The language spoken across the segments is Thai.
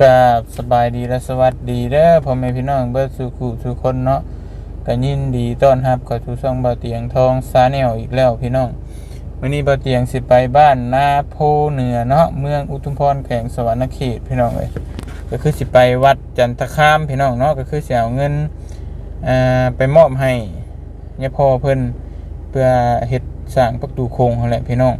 กราบสบายดีและสวัสดีเด้อพ่อแม่พี่น้องเบิดสู่คู่สู่คนเนาะก็ยินดีต้อนรับเข้าสู่ช่องบ่าเตียงทองซาแนลอีกแล้วพี่น้องวันนี้บ่าเตียงสิไปบ้านนาโพเหนือเนาะเมืองอุทุมพรแขวงสวรรณเขตพี่น้องเอ้ยก็คือสิไปวัดจันทคามพี่น้องเนาะก็คือเสิเอาเงินอ่าไปมอบให้ยายพ่อเพิ่นเพื่อเฮ็ดสร้างประตูโค้งนั่นแหละพี่น้อง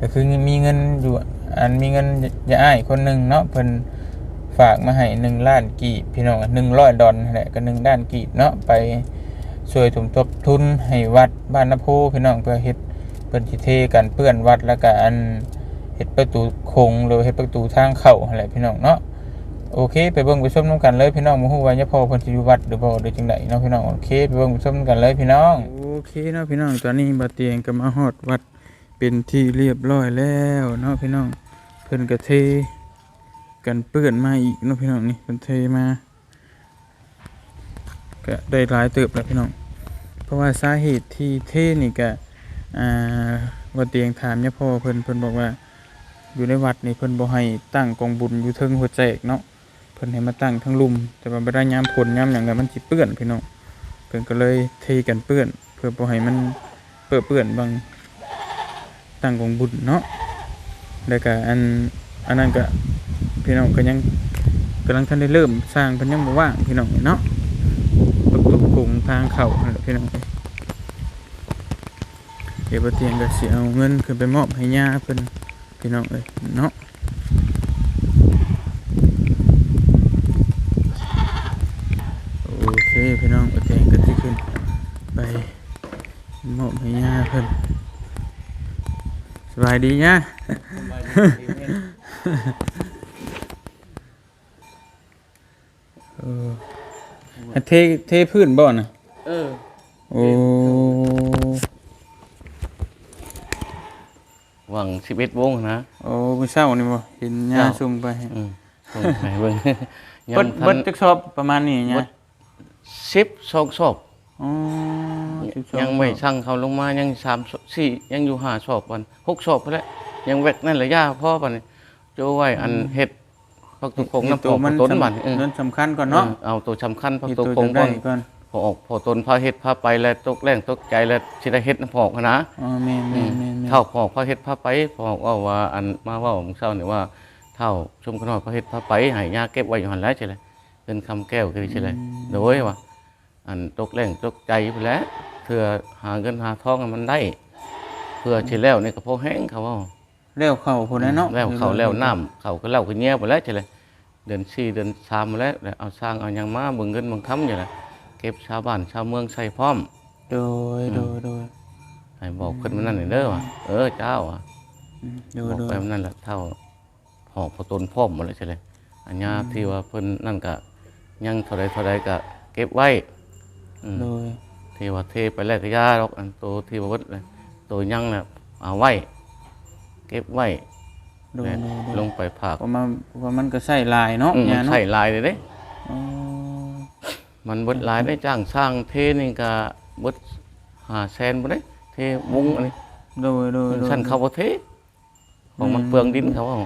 ก็คือมีเงินอยู่ อันมีเงินยาอ้ายคนหนึ่งเนาะเพิ่นฝากมาให้หนึ่งล้านกีบพี่น้องหนึ่งร้อยดอลนั่นแหละก็หนึ่งด้านกีบเนาะไปช่วยสมทบทุนให้วัดบ้านนาโพพี่น้องเพื่อเฮ็ดเพิ่นสิเทกันเปื้อนวัดแล้วก็อันเฮ็ดประตูคงหรือเฮ็ดประตูทางเข้านั่นแหละพี่น้องเนาะโอเค ไปเบิ่งไปชมนํกันเลยพี่น้องบ่ฮู้ว่าเนี่ยพ่อเพิ่นสิอยู่วัดหรือบ่หรือจังไดเนาะพี่น้องโอเคไปเบิ่งไปชมกันเลยพี่น้องโอเคเนาะพี่น้องตอนนี้บ่เตียงก็มาฮอดวัดเป็นที่เรียบร้อยแล้วเนาะพี่น้อง พิ่นก็เทกันเปื้อนมาอีกเนาะพี่น้องนี่เพิ่นเทมาก็ได้หลายเติบแล้วพี่น้อง เพราะว่าสาเหตุที่เทนี่ก็อ่าว่าเตียงถามเนี่ยพ่อเพิ่นเพิ่นบอกว่าอยู่ในวัดนี่เพิ่นบ่ให้ตั้งกองบุญอยู่เทิงหัวแจกเนาะเพิ่นให้มาตั้งทั้งลุม แต่ว่าบ่ได้ยามฝนยามหยังก็มันสิเปื้อนพี่น้องเพิ่นก็เลยเทกันเปื้อน เพื่อบ่ให้มันเปื้อนเปื้อนบางตั้งของบุญเนาะ แล้วก็อันอันนั้นก็พี่น้องก็ยังกำลังทันได้เริ่มสร้างเพิ่นยังบ่ว่างพี่น้องเนาะประตูโคงทางเข้านั่นแหละพี่น้องเดี๋ยวบ่เตียงก็สิเอาเงินขึ้นไปมอบให้ย่าเพิ่นพี่น้องเอ้ยเนาะโอเคพี่น้องบ่เตียงก็สิขึ้นไปมอบให้ย่าเพิ่นสบายดีนะ เออให้เทเทพื้นบ่น่ะเออ โอ้หวังสิบเอ็ดวงนะโอ้มื้อเช้านี่บ่เห็นย่าเช้าซุ่มไปอืมส่งไปเบิ่งยัเบิดงทัเบินดจักสอบประมาณนี้เบิย่าดสิบสองศพอ๋อ12ยังไม่ช่างเขาลงมายังสามศพสี่ยังอยู่ห้าศพวันหกศพไปแล้ว ยังแวกนั่นแหละย่าพ่อปันนี่โจไว้อันเห็ดพักตุกคงน้ำปตัอวกมันต้นสำบันเออเงินสำคัญก่อนเนาะเออเอาตัวสำคัญพักที่ตุกตัวคงจะก่ได้อนก่อนพอออกพอตนพาเห็ดพาไปแล้วตกแรงตกใจแล้วสิได้เห็ดน้ำพอกนะอ๋อแม่นแม่นแม่นแม่นเท่าพอกพระเฮ็ดพระไปพอกว่าว่าอันมาเว่าของเช้าเนี่ยว่าเท่าชมขนอยพระเฮ็ดพระไปใหายาเก็บไว้อยู่หันแล้วใช่เลยเป็นคำแก้วคือใช่เลยโดยว่าอันตกแรงตกใจไปแล้วเพื่อหาเงินหาทองให้มันได้ เพื่อชิแล้วนี่ก็พอแห้งเขาว่า แล้วเข้าพุ่นน่ะเนาะแล้วเขาแล้วน้ำเขาก็เล่าก็เงี้ยไปแล้วใช่เลยเดือนสี่เดือนสามมาแล้วแล้วเอาสร้างเอาหยังมาเบิ่งเงินเบิ่งคำอย่างไรเก็บชาวบ้านชาวเมืองใส่พร้อมโดยโดยโดยให้บอกเพิ่นมันนั่นนี่เด้อว่ะเออเจ้าว่ะอืมโดบยอกโดยไปมันนั่นแหละเท่าหอกพอตนพร้อมหมดเลยใช่ไหมอันยาที่ว่าเพิ่นนั่นก็ยังเท่าใดเท่าใดก็เก็บไว้อืม โดยที่ว่าเทไปแล้วก็ยาดอกอันโตที่ว่าเบิดเลยตัวยังน่ะเอาไว้เก็บไว้โดยแล้วโดยโดยลงไปผากเพราะมันเพราะมันก็ใส่ลายเนาะอืมยามันเนาะใส่ลายเลยเด้ อ๋อมันเบิดหลายได้จ้างสร้างเทนี่ก็เบิดหาแสนบ่ได้เทวงอันนี้โดยโดยโดยชั้นเขาบ่เทของมันอืมเปลืองดินเขาเอา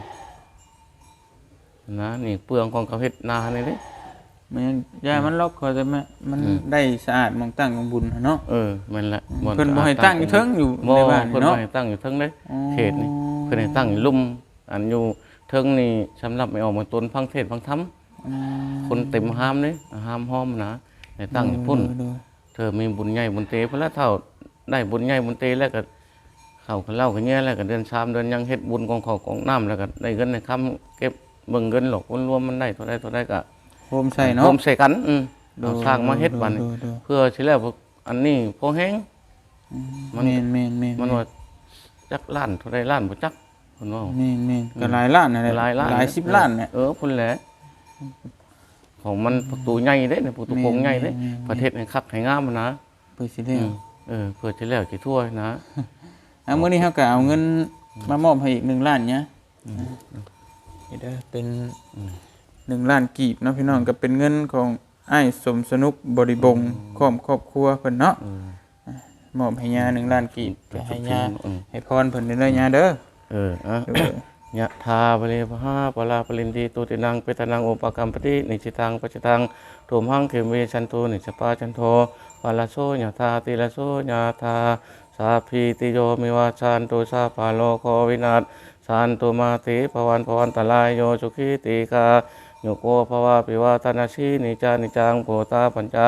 นะนี่เปลืองของเขาเฮ็ดนานี่เด้ มันยังยามันล็อกเขาแต่มันมันอืม ได้สะอาดหมองตั้งของบุญเนาะเออแมันละเพิ่นบ่ให้ตั้งอยู่เทิงอยู่บ่ในบ้านเพิ่นเนาะบ่ให้ตั้งอยู่เทิงเด้อ๋อเขตนี่ เพิ่นให้ตั้งอยู่ลุ่มอันอยู่เทิงนี่สำหรับไม่ออกมาตนฟังเทศน์ฟังธรรมอืมคนเต็มห้ามเด้ห้ามห้อมนะให้ตั้งอยู่พุ่นโดยเธอมีบุญใหญ่บุญเตเพิ่นละเท่าได้บุญใหญ่บุญเตแล้วก็เข้ากันเล่ากันแย่แล้วก็เดือน3เดือนยังเฮ็ดบุญของเขาของน้ำแล้วก็ได้เงินในคำเก็บเบิ่งเงินหรอกรวมๆมันได้เท่าใดเท่าใดก็โฮมใส่เนาะรวมใส่กันอืมโดเอายสร้างมาเฮ็ดบัดนี้โยโดยเพื่อสิแล้วอันนี้พอแห้งอืมมันแม่นแม่นแม่นมันว่า จักล้านเท่าไรล้านบ่จักเพิ่นว่า แม่นแม่นก็หลายล้านนั่นแหละหลายล้านหลายสิบล้านเนี่ยเออพุ่นแหละของมันประตูใหญ่เด้เนี่ยประตูโค้งใหญ่เด้แม่นๆๆประเทศให้คักให้งามมันนะเพื่อสิอืได้มเออเพื่อจะแล้วจะทั่วนะอะมื้อนี้เฮาก็เอาเงินมามอบให้อีก1ล้านเนี่ยนี่เด้อเป็นหนึ่งล้านกีบเนาะพี่น้องก็เป็นเงินของอ้ายสมสนุกบริบงครอบครอบครัวเพิ่นเนาะ เออ มอบให้ยาหนึ่งล้านกีบไปให้ยาอืมให้พรเพิ่นเด้อยาเด้อเอออะเด้อยะทาบริภาปลาปลินดีตุตินังเปตนังอุปกรรมปฏินิจิตังปัจจตังตุมหังเขมเวชันโตนิจปาจันโทปาลาโซยะทาติลาโซยะทาสาพีติโยมิวาชันตุสาปาโลโควินาศสันตุมาติปวันปวันตลายโยสุขีติกาโยโกภวะปิวาตนาชีนิจานิจังโพตาปัญจา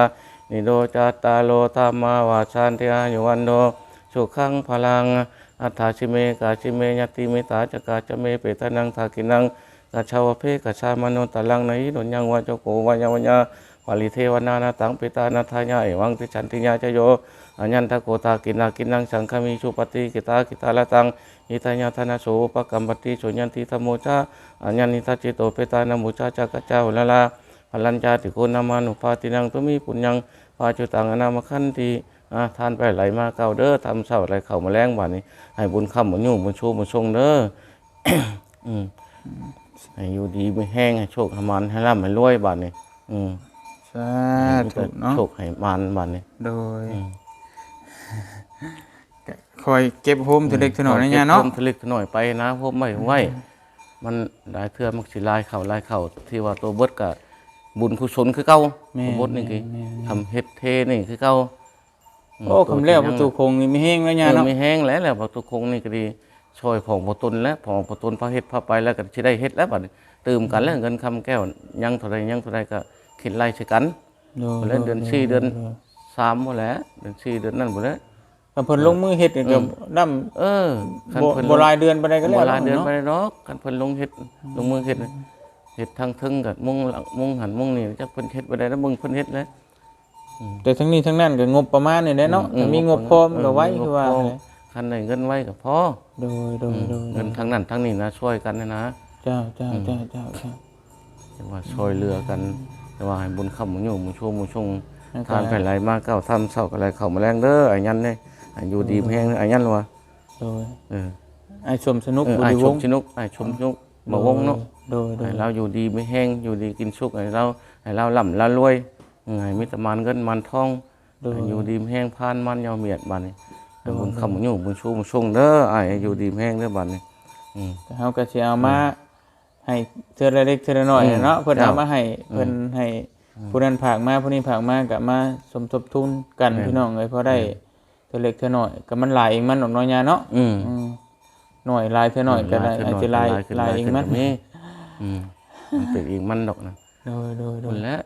นิโดจัตตาโลธรรมาวาชันติอายุวันโดสุขังพลังอัฏฐาชิเมกาชิเมยติเมตาจกาจเมเปตานังทากินังกาชาวเพกาชามโนตลังในดนยังวาจโกวายาวัญญาวาลิเทวนานาตังเปตานาทายาเอวังติฉันติญาจโยอัญญันทโกตากินากินังสังฆมิชุปฏิกิตากิตาละตังอิตาญาธนาโสปกัมปติโสยันติธรรมโมจาอัญญันิทัจิโตเปตานามุจาจักจาหุลลา พลัญจาติโกนามานุภาตินังตุมิปุญญังปาจุตังอนามขันติอ่าทานไปไหลมาเก่าเด้อทำเศร้าไหลเข่ามาแรงบัดนี้ ให้บุญคำบุญยุ่งบุญชูบุญชงเด้ออืมให้อยู่ดีไม่แห้งให้โชคให้มันให้ร่ำให้รวยบัดนี้อืมสาธุเนาะโชคให้มันบัดนี้ โดยอืมก็คอยเก็บโฮมทีเล็กทีน้อยนะเนี่ยเนาะก็บพิ่มทะลึกหน่อยไปนะพวกไม่ไหวมันหลายเทื่อมักสิลายเข่าลายเข่าที่ว่าตัวเบิดกับ บุญกุศลคือเก่าแม่ตัวบดนี่คือแม่แม่ทำเฮ็ดเทนี่คือเก่าอืมโอ้คำแล้วประตูคงนี่ไม่แห้งแล้วเอเนี่ยอเนาะมีแห้งแล้วแหละประตูคงนี่ก็ดีช่วยของประตุนแล้วของประตุนพระเฮ็ดพระไปแล้วก็สิได้เฮ็ดแล้วบัดนี้ตื่มกันแล้วเงินคำแก้วยังเท่าใดยังเท่าใดก็คิดไล่ใช้กันโดยแล้วเดือนสี่เดือน สามหมดแล้วเดือนสี่เดือนนั่นหมดแล้วก็เพิ่นลงมือเฮ็ดนี่ก็นำเออคันบ่เพิ่นบ่รายเดือนปานใดก็แล้วบ่รายเดือนเนาะไปเนาะคันเพิ่นลงเฮ็ดลงมือเฮ็ดน่ะ เฮ็ดทางทึงกับมุงหลังมุงหันมุงนี่จักเพิ่นเฮ็ดบ่ได้แล้วมึงเพิ่นเฮ็ดแล้ว แต่ทั้งนี้ทั้งนั้นก็งบประมาณนี่แหละเนาะอืมถ้ามีงบพอมันก็ไว้เออคือว่างบพอแหละคันได้เงินไว้ก็พอโดยโดยโดยเงินทั้งนั้นทั้งนี้นะช่วยกันนะนะเจ้าเจ้าเจ้าเจ้าเจ้า แต่ว่าช่วยเหลือกัน แต่ว่าให้บุญคำบุญอยู่บุญชูบุญชงแล้วก็ทานไปไหลมาเก้าทำเศร้าก็ไหลเข้ามาแรงเด้อไอ้ยันเนี่ยอายุดีแพงไอ้ยันละวะโดยเออไอ้ชมสนุกเออบุไอ้รีชวมงศ์ ชนุกไอ้ชมชนุก มาวงเนาะโดยโดยให้เราอยู่ดีไม่แห้งอยู่ดีกินสุกให้เราให้เราล่ำละรวยอืมให้มีแตมันเงินมันทองโดยให้อยู่ดีไม่แห้งพานมันยาวเมียดบัดนี้ให้บุญคำบุญอยู่บุญชูบุญชงเด้อไอ้ให้อยู่ดีไม่แห้งเด้อบัดนี้อืมเฮาก็สิเอามาให้เทื่อละเล็กเทื่อละน้อยอืมเนาะเพิ่นเจ้าเอามาให้เพิ่นให้ผู้นั้นผากมาผู้นี้ผากมาก็มาสมทบทุนกันแม่นพี่น้องเอ้ยพอได้เทื่อเล็กเทื่อน้อยก็มันหลายเองมันดอกน้อยยาเนาะอืมอืม หน่อยหลายเทื่อน้อยก็ได้อาจจะหลายขึ้นหลายเองมันขึ้มีอืมมันเป็นเองมันดอกนะโดยโดยโดคนยและ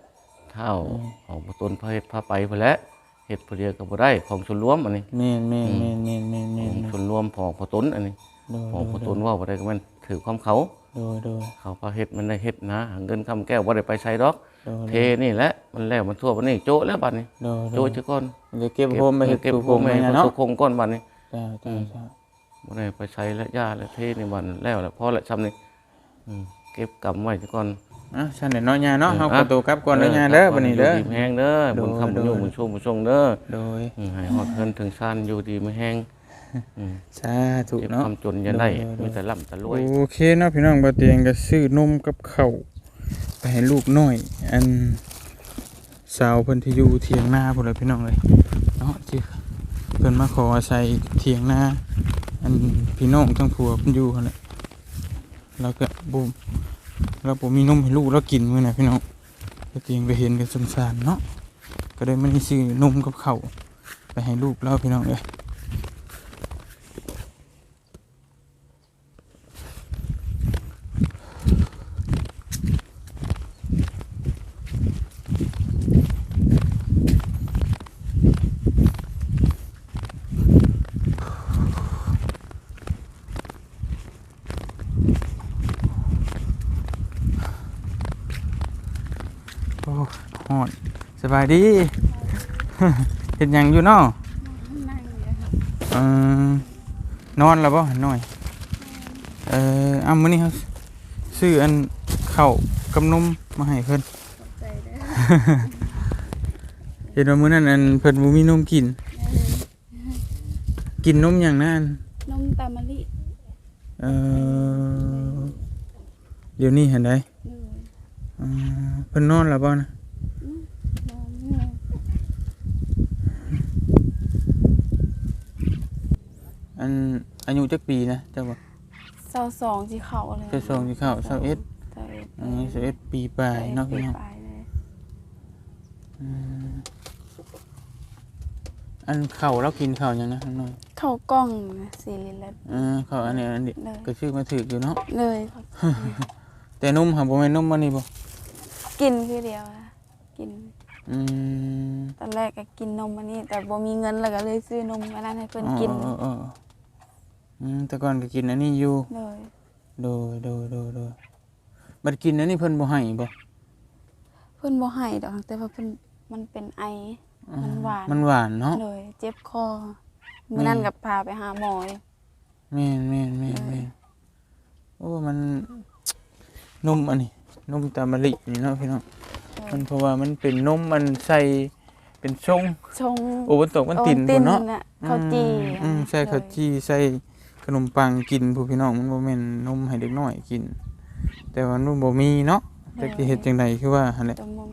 เท่าออกประตนพระเฮ็ดพระไปพนแหล้วเฮ็ดเพนเดียวก็บ่ได้ของส่วนรวมอันนี้แม่นแม่นแม่นแม่นแม่นแม่ขนองแม่นส่วนรวมของประตนอันนี้โดยของประโดตยนว่าบ่ได้ก็มันถือความเขาโดยโดยเขาพระเฮ็ดมันได้เฮ็ดนะหาเงินคำแก้วบ่ได้ไปใช้ดอกโดยเทนี่แหละมันแล้วมันทั่วบัดนี้โจะแล้วบัดนี้โดยโดโจะยจะก่อนจะเก็บโฮมไปเฮ็ดเก็บตู้โฮโฮมมให้ไว้พระเนาะสุคงก่อนบัดนี้จ้าจ้าจ้า บ่ได้ไปใช้และยาและเทนี่บัดแล้วแหละพอละซำนี้อืมเก็บกำไว้ซะก่อน อะฉันเดี๋ยวน้อยยาเนาะเออเฮาอะขอตัวกลับก่อนเด้อยาเด้อบัดนี้เด้อยู่แห้งเด้อบุญคำบุญอยู่บุญชูบุญชงเด้อโดยอืมให้ฮอดเฮินถึงซ่านอยู่ดีไม่แห้งอืมสาธุเจ็บเนาะ ความจนอย่าได้โดยโดยมีแต่ร่ำแต่รวย โอเคเนาะพี่น้องบ่เตียงก็ซื้อนมกับข้าวไปให้ลูกน้อย อันสาวเพิ่นที่อยู่เถียงนาพุ่นล่ะพี่น้องเอ้ยเนาะที่เพิ่นมาขออาศัยเถียงนา อันพี่น้องทั้งผัวเพิ่นอยู่หั่นแหละแล้วก็บ่เราบ่มีนมให้ลูกเรากินมื้อน่ะพี่น้องก็เตียงไปเห็นก็สงสารเนาะก็ได้มาซื้อนมกับข้าวไปให้ลูกเราพี่น้องเอ้ย โอ้ฮอด สบายดี เห็นหยังอยู่เนาะนั่งอยู่ค่ะเออนอนแล้วบ่หน่อย เออเอามื้อนี้เฮาซื้ออันข้าวกับนมมาให้เพิ่นขอบใจเด้อเห็นว่ามื้อนั้นอันเพิ่นบ่มีนมกิน กินนมหยังนะอันนมตามะลิเออเดี๋ยวนี้เห็นได้เลยเออเพิ่นนอนแล้วบ่นะ นอนเนี่ย อันอายุจักปีนะเจ้าบ่เศร้าสองที่เขาเลยเศร้าสองที่เข้าเศร้าเอ็ดเศร้าเอ็ดอันนี้สิบเอ็ดปีปลายเนาะพี่น้องไปเลยอืมอันเข่าแล้วกินเข่ายังนะน้องเข้ากล้องนะสี่ลิตรแล้วเออเข่าอันนี้อันนี้เลยก็ชื่อมาถืออยู่เนาะเลยเขาแต่นุ่มค่ะบ่แม่นนุ่มมันนี่บ่กินคือเดียวอะกินอืมตอนแรกก็กินนมอันนี้ แต่บ่มีเงินแล้วก็เลยซื้อนมอันนั้นให้เพิ่นกินอ๋ออ๋ออ๋อ อืมแต่ก่อนก็กินอันนี้อยู่เลยโดยโดยโดยโดยบัดกินอันนี้เพิ่นบ่ให้บ่เพิ่นบ่ให้ดอกแต่ว่าเพิ่นมันเป็นไอ มันหวาน มันหวานเนาะเลยเจ็บคอมื้อนั้นก็พาไปหาหมอเลยแม่นแม่นแม่นแม่นโอ้มันนมอันนี้นมตามมะลินี่เนาะพี่น้องมันเพราะว่ามันเป็นนมมันใส่เป็นชงชงโอ้มันตกมันติ่นโอ้พุ่นเนาะน่ะข้าวจี่อืมใส่ข้าวจี่ใส่ ขนมปังกินผู้พี่น้องมันบ่แม่นนมให้เด็กน้อยกิน แต่ว่ามันบ่มีเนาะแต่สิเฮ็ดจังไดคือว่าหั่นแหละตมม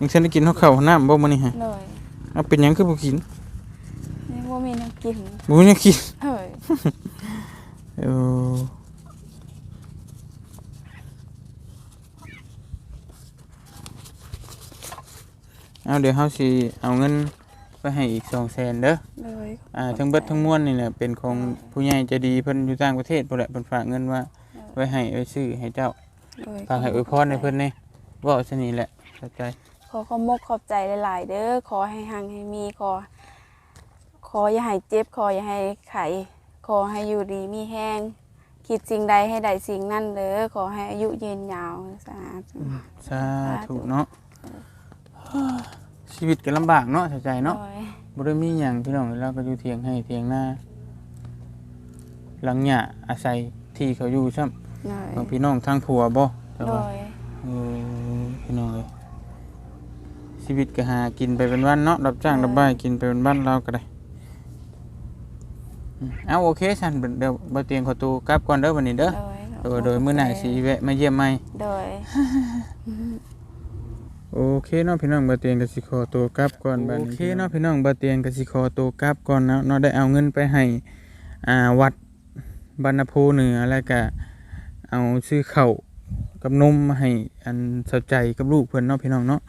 ยังฉันได้กินข้าวข้าวน้ำบ่มื้อนี้ฮะเลยเอาเป็นหยังคือบ่กินนี่บ่มีแนวกินบ่มีหยังกิน เฮ้ย เออ เอาเดี๋ยวเฮาสิเอาเงินไปให้อีก200,000เด้อเลยอ่าทั้งเบิดทั้งมวลนี่แหละเป็นของผู้ใหญ่ใจดีเพิ่นอยู่ต่างประเทศพุ่นแหละเพิ่นฝากเงินว่าไว้ให้ไว้ซื้อให้เจ้าเลยฝากให้อวยพรให้เพิ่นนี่เว้าซะนี่แหละเข้าใจขอขอบมกขอบใจหลาย ๆ เด้อขอให้หังให้มีขอ ขออย่าให้เจ็บขออย่าให้ไข้ขอให้อยู่ดีมีแห้งคิดสิ่งใดให้ได้สิ่งนั้นเด้อขอให้อายุยืนยาวสาธุ สาธุเนาะ ชีวิตก็ลำบากเนาะเข้าใจเนาะโดยบ่ได้มีหยังพี่น้องเราก็อยู่เถียงให้เถียงหน้าหลังหญ้าอาศัยที่เขาอยู่ซ้ำโดยของพี่น้องทางผัวบ่แต่โดว่ายเออพี่น้องเอ้ยชีวิตก็หากินไปเป็นวันเนาะรับจ้างรับบ่ายกินไปเป็นวันเราก็ได้อืมเอาโอเคฉันเดี๋ยวบ่เตียงขอตัวกลับก่อนเด้อวันนี้เด้อโดยโดยโดยมื้อหน้าสิแวะมาเยี่ยมใหม่โดย โอเคเนาะพี่น้องบ่เตียงก็สิขอตัวกลับก่อนบัดนี้โอเคเนาะพี่น้องบ่เตียงก็สิขอตัวกลับก่อนเนาะเนาะได้เอาเงินไปให้อ่าวัดบรรณภูเหนือแล้วก็เอาซื้อข้าวกับนมมาให้อันสะใจกับลูกเพิ่นเนาะพี่น้องเนาะ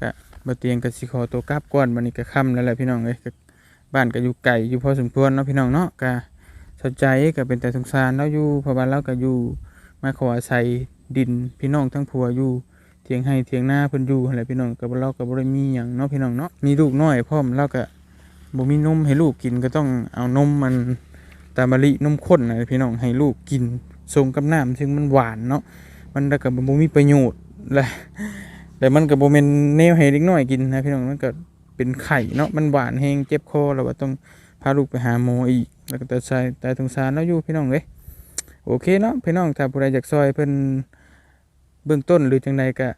ก็บ่เตียงก็สิขอตัวกลับก่อนบัดนี้ก็ค่ำแล้วแหละพี่น้องเอ้ยก็บ้านก็อยู่ไกลอยู่พอสมควรเนาะพี่น้องเนาะก็สะใจก็เป็นแต่สงสารเราอยู่เพราะว่าเราก็อยู่มาขออาศัยดินพี่น้องทั้งผัวอยู่ เถียงให้เถียงหน้าเพิ่นอยู่หั่นแหละพี่น้องกับเราก็บ่ได้มีหยังเนาะพี่น้องเนาะมีลูกน้อยพร้อมเราก็บ่มีนมให้ลูกกินก็ต้องเอานมมันตามมะลินมข้นน่ะพี่น้องให้ลูกกินส่งกับน้ำซึ่งมันหวานเนาะมันแล้วก็บ่มีประโยชน์แหละแต่มันก็บ่แม่นแนวให้เด็กน้อยกินนะพี่น้องมันก็เป็นไข่เนาะมันหวานแฮงเจ็บคอแล้วว่าต้องพาลูกไปหาหมออีก แล้วก็แต่ใส่แต่สงสารเนาะอยู่พี่น้องเอ้ยโอเคเนาะพี่น้องถ้าผู้ใดอยากซอยเพิ่น เบื้องต้นหรือจังใดก็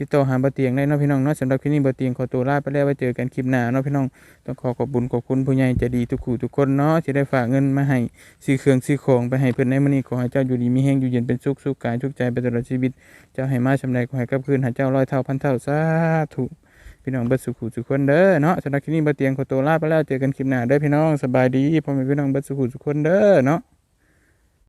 ติดต่อหาบ่เตียงได้เนาะพี่น้องเนาะสำหรับคลิปนี้บ่เตียงขอตัวลาไปแล้วไว้เจอกันคลิปหน้าเนาะพี่น้องต้องขอขอบคุญขอบคุณผู้ใหญ่ใจดีทุกคู่ทุกคนเนาะที่ได้ฝากเงินมาให้ซื้อเครื่องซื้อของไปให้เพิ่อนในมื้อนี้ขอให้เจ้าอยู่ดีมีแฮงอยู่เย็นเป็นสุขสุขกายสุขใจไปตลอดชีวิต เจ้าให้มาชำใดขอให้กลับคืนหาเจ้าร้อยเท่าพันเท่าสาธุพี่น้องเบิดสุขุสุขคนเด้อเนาะสำหรับคลิปนี้บ่เตียงขอตัวลาไปแล้วเจอกันคลิปหน้าเด้อพี่น้องสบายดีพ่อแม่พี่น้องเบิดสุขุสุขคนเด้อเนาะ